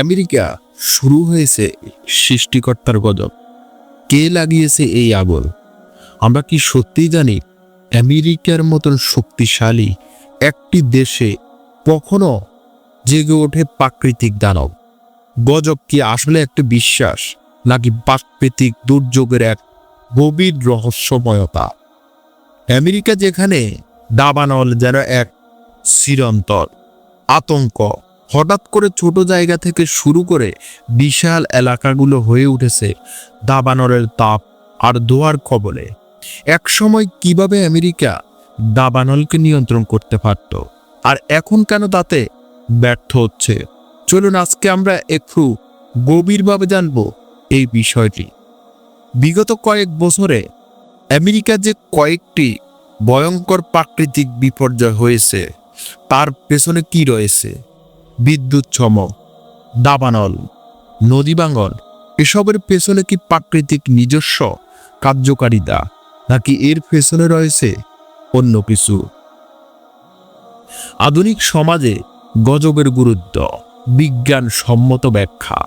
America শুরু হয়েছে সৃষ্টিকর্তার গজব। কে লাগিয়েছে এই আগুন? আমরা কি সত্যিই জানি? আমেরিকার মতন শক্তিশালী একটি দেশে কখনো জেগে ওঠে প্রাকৃতিক দানব। গজব কি আসলে একটা বিশ্বাস, নাকি প্রাকৃতিক দুর্যোগের এক গভীর রহস্যময়তা? আমেরিকা যেখানে দাবানল যেন এক চিরন্তর আতঙ্ক হঠাৎ করে ছোট জায়গা থেকে শুরু করে বিশাল এলাকাগুলো হয়ে উঠেছে দাবানলের তাপ আর দোয়ার কবলে। একসময় কীভাবে আমেরিকা দাবানলকে নিয়ন্ত্রণ করতে পারত আর এখন কেন তাতে ব্যর্থ হচ্ছে? চলুন আজকে আমরা একটু গভীরভাবে জানব এই বিষয়টি। বিগত কয়েক বছরে আমেরিকা যে কয়েকটি ভয়ঙ্কর প্রাকৃতিক বিপর্যয় হয়েছে, তার পেছনে কি রয়েছে? বিদ্যুৎ চমক, দাবানল, নদী এসবের পেছনে কি প্রাকৃতিক নিজস্ব কার্যকারিতা, নাকি এর পেছনে রয়েছে অন্য কিছু? আধুনিক সমাজে গজবের গুরুত্ব, বিজ্ঞান সম্মত ব্যাখ্যা।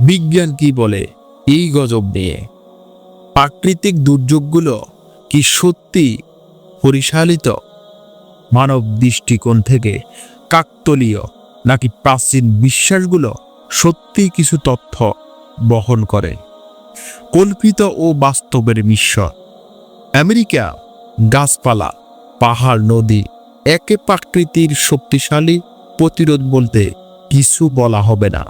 বিজ্ঞান কি বলে এই গজব নিয়ে? প্রাকৃতিক দুর্যোগগুলো কি সত্যি পরিচালিত? মানব দৃষ্টিকোণ থেকে কাকতলীয় নাকি প্রাচীন বিশ্বাসগুলো সত্যি কিছু তথ্য বহন করে? কল্পিত ও বাস্তবের মিশ্রণ। আমেরিকা, গাছপালা, পাহাড়, নদী একে প্রাকৃতির শক্তিশালী প্রতিরোধ বলতে কিছু বলা হবে না।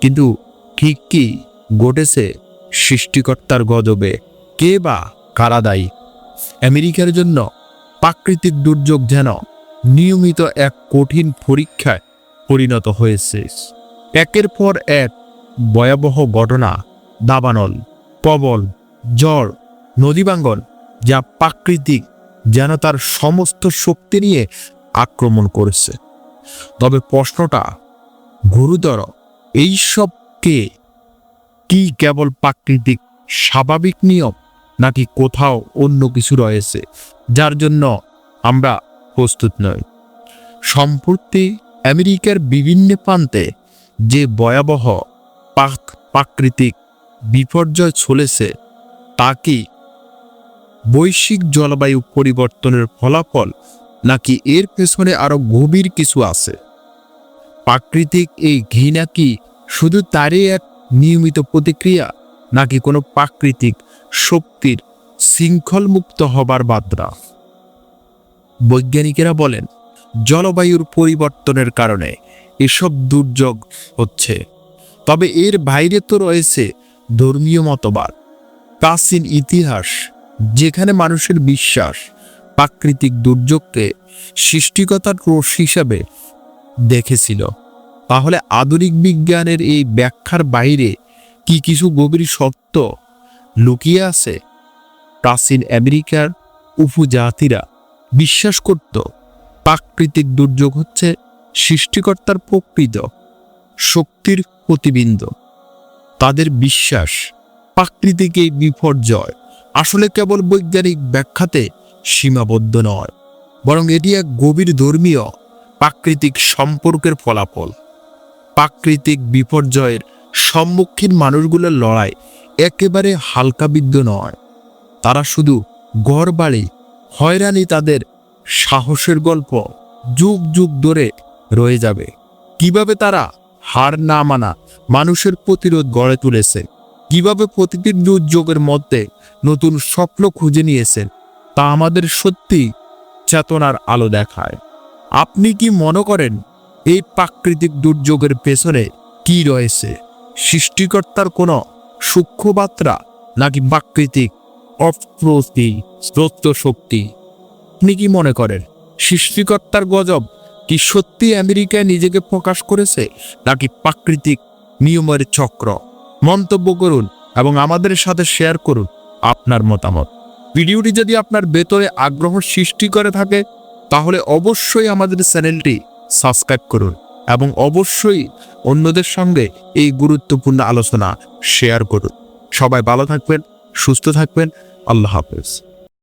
কিন্তু ঠিক কি ঘটেছে সৃষ্টিকর্তার গজবে? কে বা কারা দায়ী? আমেরিকার জন্য প্রাকৃতিক দুর্যোগ যেন নিয়মিত এক কঠিন পরীক্ষায় পরিণত হয়েছে। একের পর এক ভয়াবহ ঘটনা, দাবানল, প্রবল জ্বর, নদীবাঙ্গন, যা প্রাকৃতিক, যেন তার সমস্ত শক্তি নিয়ে আক্রমণ করেছে। তবে প্রশ্নটা গুরুতর এইসবকে কি কেবল প্রাকৃতিক, স্বাভাবিক নিয়ম, নাকি কোথাও অন্য কিছু রয়েছে, যার জন্য আমরা প্রস্তুত নই? সম্প্রতি আমেরিকার বিভিন্ন প্রান্তে যে ভয়াবহ পাক- প্রাকৃতিক বিপর্যয় চলেছে, তা কি বৈশ্বিক জলবায়ু পরিবর্তনের ফলাফল নাকি এর পেছনে আরও গভীর কিছু আছে? প্রাকৃতিক এই ঘৃণা কি শুধু তারই এক নিয়মিত প্রতিক্রিয়া নাকি কোনো প্রাকৃতিক শক্তির শৃঙ্খলমুক্ত হবার বাদ্রা বৈজ্ঞানিকেরা বলেন জলবায়ুর পরিবর্তনের কারণে এসব দুর্যোগ হচ্ছে। তবে এর বাইরে তো রয়েছে ধর্মীয় মতবাদ, প্রাচীন ইতিহাস, যেখানে মানুষের বিশ্বাস প্রাকৃতিক দুর্যোগকে সৃষ্টিকতার রোষ হিসাবে দেখেছিল। তাহলে আধুনিক বিজ্ঞানের এই ব্যাখ্যার বাইরে কি কিছু গভীর সত্য লুকিয়ে আছে? প্রাচীন আমেরিকার উপজাতিরা বিশ্বাস করত প্রাকৃতিক দুর্যোগ হচ্ছে সৃষ্টিকর্তার প্রকৃত শক্তির প্রতিবিম্ব। তাদের বিশ্বাস, প্রাকৃতিক এই বিপর্যয় আসলে কেবল বৈজ্ঞানিক ব্যাখ্যাতে সীমাবদ্ধ নয়, বরং এটি এক গভীর ধর্মীয় প্রাকৃতিক সম্পর্কের ফলাফল। প্রাকৃতিক বিপর্যয়ের সম্মুখীন মানুষগুলোর লড়াই একেবারে হালকাবিদ্য নয়। তারা শুধু ঘর বাড়ি হয়রানি তাদের সাহসের গল্প যুগ যুগ ধরে রয়ে যাবে। কীভাবে তারা হার না মানা মানুষের প্রতিরোধ গড়ে তুলেছে? কীভাবে প্রতিটি দুর্যোগের মধ্যে নতুন স্বপ্ন খুঁজে নিয়েছেন? তা আমাদের সত্যি চেতনার আলো দেখায়। আপনি কি মনে করেন এই প্রাকৃতিক দুর্যোগের পেছনে কি রয়েছে? সৃষ্টিকর্তার কোনো সূক্ষ্ম বার্তা নাকি প্রাকৃতিক অপ্রতি স্রোত শক্তি? আপনি কি মনে করেন, সৃষ্টিকর্তার গজব কি সত্যি আমেরিকায় নিজেকে প্রকাশ করেছে, নাকি প্রাকৃতিক নিয়মের চক্র? মন্তব্য করুন এবং আমাদের সাথে শেয়ার করুন আপনার মতামত। ভিডিওটি যদি আপনার ভেতরে আগ্রহ সৃষ্টি করে থাকে, তাহলে অবশ্যই আমাদের চ্যানেলটি সাবস্ক্রাইব করুন এবং অবশ্যই অন্যদের সঙ্গে এই গুরুত্বপূর্ণ আলোচনা শেয়ার করুন। সবাই ভালো থাকবেন, সুস্থ থাকবেন, আল্লাহ হাফেজ।